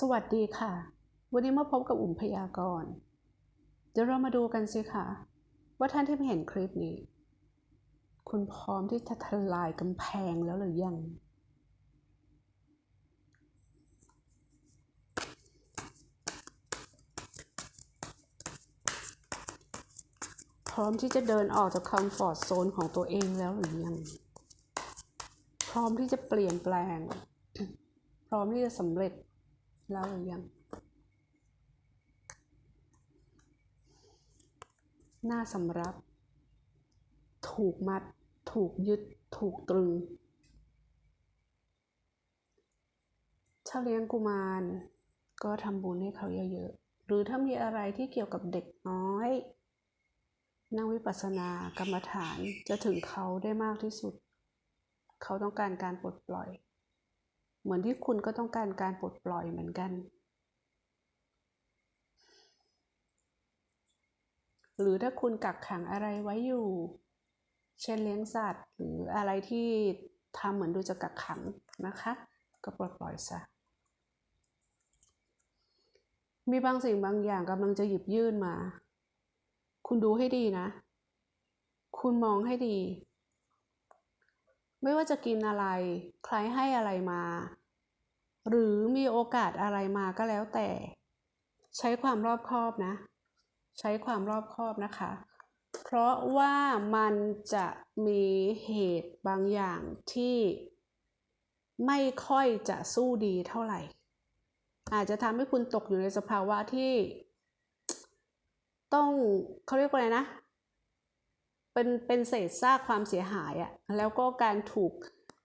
สวัสดีค่ะ วันนี้มาพบกับอุ่มพยากรณ์เดี๋ยวเรามาดูกันสิค่ะว่าท่านที่เห็นคลิปนี้ คุณพร้อมที่จะทลายกำแพงแล้วหรือยัง พร้อมที่จะเดินออกจากคอมฟอร์ทโซนของตัวเองแล้วหรือยัง พร้อมที่จะเปลี่ยนแปลง พร้อมที่จะสำเร็จ แล้วหรือยัง หน้าสำรับ ถูกมัด ถูกยึด ถูกตรึงถ้าเลี้ยงกุมาร ก็ทำบุญให้เขาเยอะๆ หรือถ้ามีอะไรที่เกี่ยวกับเด็กน้อยนั่งวิปัสสนากรรมฐานจะถึงเขาได้มากที่สุด เขาต้องการการปลดปล่อย เหมือนที่คุณก็ต้องการการปลดปล่อยเหมือนกัน หรือถ้าคุณกักขังอะไรไว้อยู่ เช่นเลี้ยงสัตว์ หรืออะไรที่ทำเหมือนดูจะกักขังนะคะ ก็ปลดปล่อยซะมีบางสิ่งบางอย่างกำลังจะหยิบยื่นมา คุณดูให้ดีนะ คุณมองให้ดี ไม่ว่าจะกินอะไร ใครให้อะไรมา หรือมีโอกาสอะไรมาก็แล้วแต่ ใช้ความรอบคอบนะ ใช้ความรอบคอบนะคะ เพราะว่ามันจะมีเหตุบางอย่างที่ไม่ค่อยจะสู้ดีเท่าไหร่ อาจจะทำให้คุณตกอยู่ในสภาวะที่ ต้องเขาเรียกว่าอะไรนะ เป็นเป็นเศษซากความเสียหายอะแล้วก็การถูก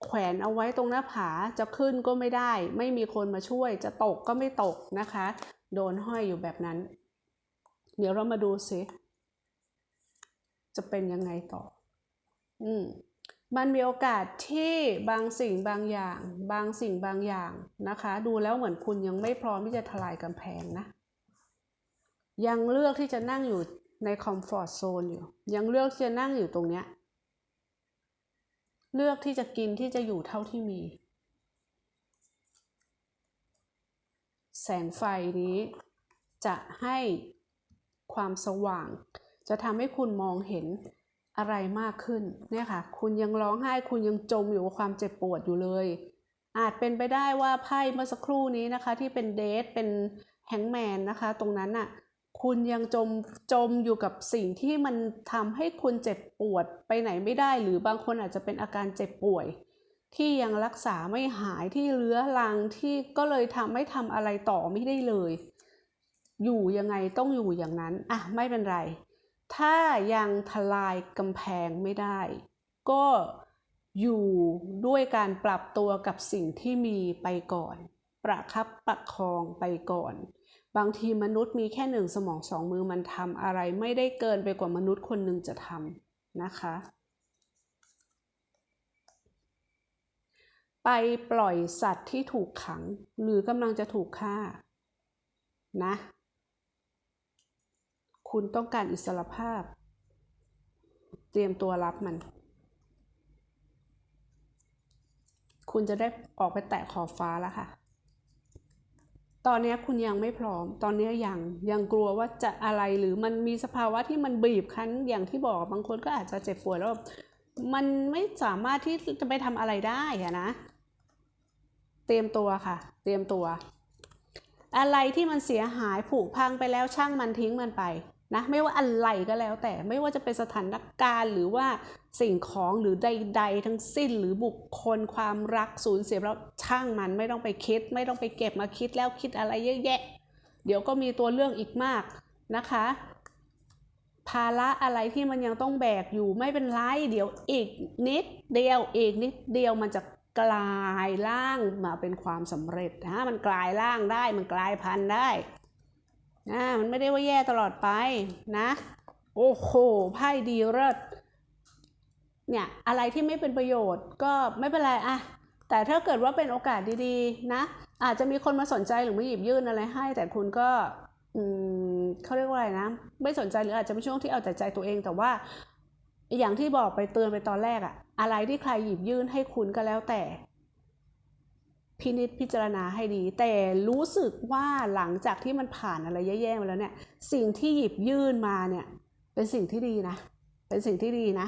แขวนเอาไว้ตรงหน้าผาจะขึ้นก็ไม่ได้ ไม่มีคนมาช่วย จะตกก็ไม่ตกนะคะ โดนห้อยอยู่แบบนั้น เดี๋ยวเรามาดูสิจะเป็นยังไงต่อ อืมมันมีโอกาสที่บางสิ่งบางอย่าง บางสิ่งบางอย่างนะคะ ดูแล้วเหมือนคุณยังไม่พร้อมที่จะทลายกำแพงนะ ยังเลือกที่จะนั่งอยู่ ในคอมฟอร์ทโซนอยู่ ยังเลือกที่จะนั่งอยู่ตรงเนี้ย เลือกที่จะกินที่จะอยู่เท่าที่มี แสงไฟนี้จะให้ความสว่าง จะทำให้คุณมองเห็นอะไรมากขึ้นเนี่ยค่ะ คุณยังร้องไห้คุณยังจมอยู่กับความเจ็บปวดอยู่เลย อาจเป็นไปได้ว่าไพ่เมื่อสักครู่นี้นะคะ ที่เป็นเดทเป็นแฮงแมนนะคะ ตรงนั้นน่ะ คุณยังจมจมอยู่กับสิ่งที่มันทำให้คุณเจ็บปวดไปไหนไม่ได้ หรือบางคนอาจจะเป็นอาการเจ็บป่วย ที่ยังรักษาไม่หายที่เลื้อรังที่ก็เลยทำให้ทำอะไรต่อไม่ได้เลย อยู่ยังไงต้องอยู่อย่างนั้นอะไม่เป็นไร ถ้ายังทลายกำแพงไม่ได้ ก็อยู่ด้วยการปรับตัวกับสิ่งที่มีไปก่อน ประคับประคองไปก่อน บางทีมนุษย์มีแค่หนึ่งสมองสองมือมันทำอะไรไม่ได้เกินไปกว่ามนุษย์คนหนึ่งจะทำนะคะ ไปปล่อยสัตว์ที่ถูกขัง หรือกำลังจะถูกฆ่านะ คุณต้องการอิสรภาพ เตรียมตัวรับมัน คุณจะได้ออกไปแตะขอบฟ้าแล้วค่ะ ตอนนี้คุณยังไม่พร้อม ตอนนี้ยังยังกลัวว่าจะอะไรหรือมันมีสภาวะที่มันบีบคั้นอย่างที่บอกบางคนก็อาจจะเจ็บป่วยแล้วมันไม่สามารถที่จะไปทำอะไรได้อะนะ เตรียมตัวค่ะ เตรียมตัว อะไรที่มันเสียหายผุพังไปแล้วช่างมันทิ้งมันไปนะไม่ว่าอะไรก็แล้วแต่ไม่ว่าจะเป็นสถานการณ์หรือว่า สิ่งของหรือใดๆ ทั้งสิ้นหรือบุคคลความรักสูญเสียแล้วช่างมันไม่ต้องไปคิด ไม่ต้องไปเก็บมาคิดแล้วคิดอะไรเยอะแยะ เดี๋ยวก็มีตัวเรื่องอีกมากนะคะ ภาระอะไรที่มันยังต้องแบกอยู่ไม่เป็นไรเดี๋ยวอีกนิดเดียวอีกนิดเดียวมันจะกลายร่างมาเป็นความสำเร็จนะมันกลายร่างได้มันกลายพันธุ์ได้นะมันไม่ได้ว่าแย่ตลอดไปนะ โอ้โหไพ่ดีเลิศ เนี่ยอะไรที่ไม่เป็นประโยชน์ก็ไม่เป็นไรอะแต่ถ้าเกิดว่าเป็นโอกาสดีๆ นะ อาจจะมีคนมาสนใจหรือมาหยิบยื่นอะไรให้ แต่คุณก็เขาเรียกว่าอะไรนะ ไม่สนใจหรืออาจจะเป็นช่วงที่เอาแต่ใจตัวเอง แต่ว่า อย่างที่บอกไปเตือนไปตอนแรกอะอะไรที่ใครหยิบยื่นให้คุณก็แล้วแต่ พินิจพิจารณาให้ดี แต่รู้สึกว่าหลังจากที่มันผ่านอะไรแย่ๆมาแล้วเนี่ย สิ่งที่หยิบยื่นมาเนี่ย เป็นสิ่งที่ดีนะ เป็นสิ่งที่ดีนะ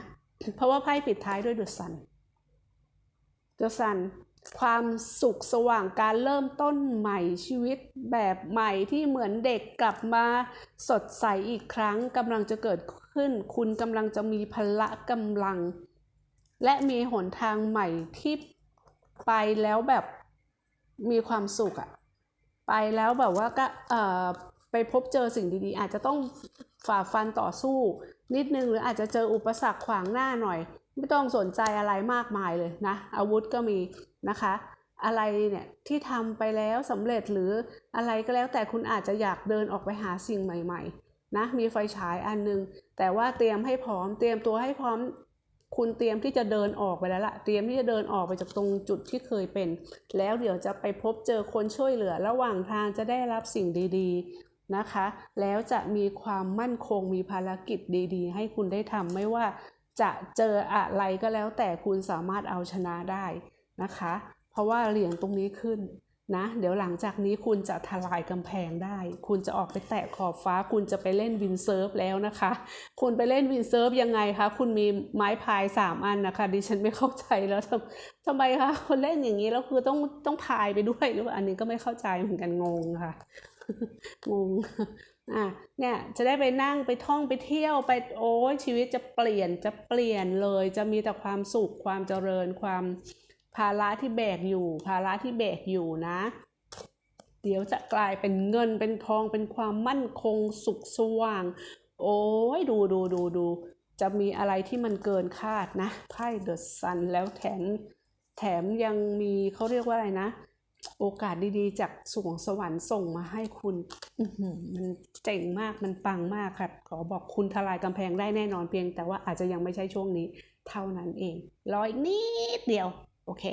เพราะว่าไพ่ปิดท้ายด้วยดุสันดุสันความสุขสว่างการเริ่มต้นใหม่ชีวิตแบบใหม่ที่เหมือนเด็กกลับมาสดใสอีกครั้งกำลังจะเกิดขึ้น คุณกำลังจะมีพละกำลัง และมีหนทางใหม่ที่ไปแล้วแบบมีความสุขอะไปแล้วแบบว่าก็ไปพบเจอสิ่งดีๆ อาจจะต้องฝ่าฟันต่อสู้ นิดนึงหรืออาจจะเจออุปสรรคขวางหน้าหน่อย ไม่ต้องสนใจอะไรมากมายเลยนะ อาวุธก็มีนะคะ อะไรเนี่ยที่ทำไปแล้วสำเร็จหรืออะไรก็แล้วแต่คุณอาจจะอยากเดินออกไปหาสิ่งใหม่ๆนะมีไฟฉายอันนึง แต่ว่าเตรียมให้พร้อม เตรียมตัวให้พร้อมคุณเตรียมที่จะเดินออกไปแล้วล่ะ เตรียมที่จะเดินออกไปจากตรงจุดที่เคยเป็น แล้วเดี๋ยวจะไปพบเจอคนช่วยเหลือ ระหว่างทางจะได้รับสิ่งดี ๆ นะคะ แล้วจะมีความมั่นคงมีภารกิจดี ๆ ให้คุณได้ทำไม่ว่าจะเจออะไรก็แล้วแต่คุณสามารถเอาชนะได้นะคะ เพราะว่าเหรียญตรงนี้ขึ้นนะเดี๋ยวหลังจากนี้คุณจะทลายกำแพงได้ คุณจะออกไปแตะขอบฟ้า คุณจะไปเล่นวินเซิร์ฟแล้วนะคะ คุณไปเล่นวินเซิร์ฟยังไงคะ คุณมีไม้พายสามอันนะคะดิฉันไม่เข้าใจแล้วทำทำไมคะคนเล่นอย่างนี้แล้วคือต้องต้องพายไปด้วยหรือว่าอันนี้ก็ไม่เข้าใจเหมือนกันงงค่ะ งงอะเนี่ยจะได้ไปนั่งไปท่องไปเที่ยวไปโอ้ยชีวิตจะเปลี่ยนจะเปลี่ยนเลย จะมีแต่ความสุขความเจริญความภาระที่แบกอยู่ ภาระที่แบกอยู่นะ เดี๋ยวจะกลายเป็นเงินเป็นทองเป็นความมั่นคงสุขสว่าง โอ้ยดูดูดูดูจะมีอะไรที่มันเกินคาดนะไพ่เดอะซันแล้วแถมแถมยังมีเขาเรียกว่าอะไรนะ โอกาสดีๆ จากสวงสวรรค์ส่งมาให้คุณมันเจ๋งมากมันปังมากค่ะขอบอกคุณทลายกำแพงได้แน่นอนเพียง แต่ว่าอาจจะยังไม่ใช่ช่วงนี้ เท่านั้นเอง รออีกนิดเดียว โอเค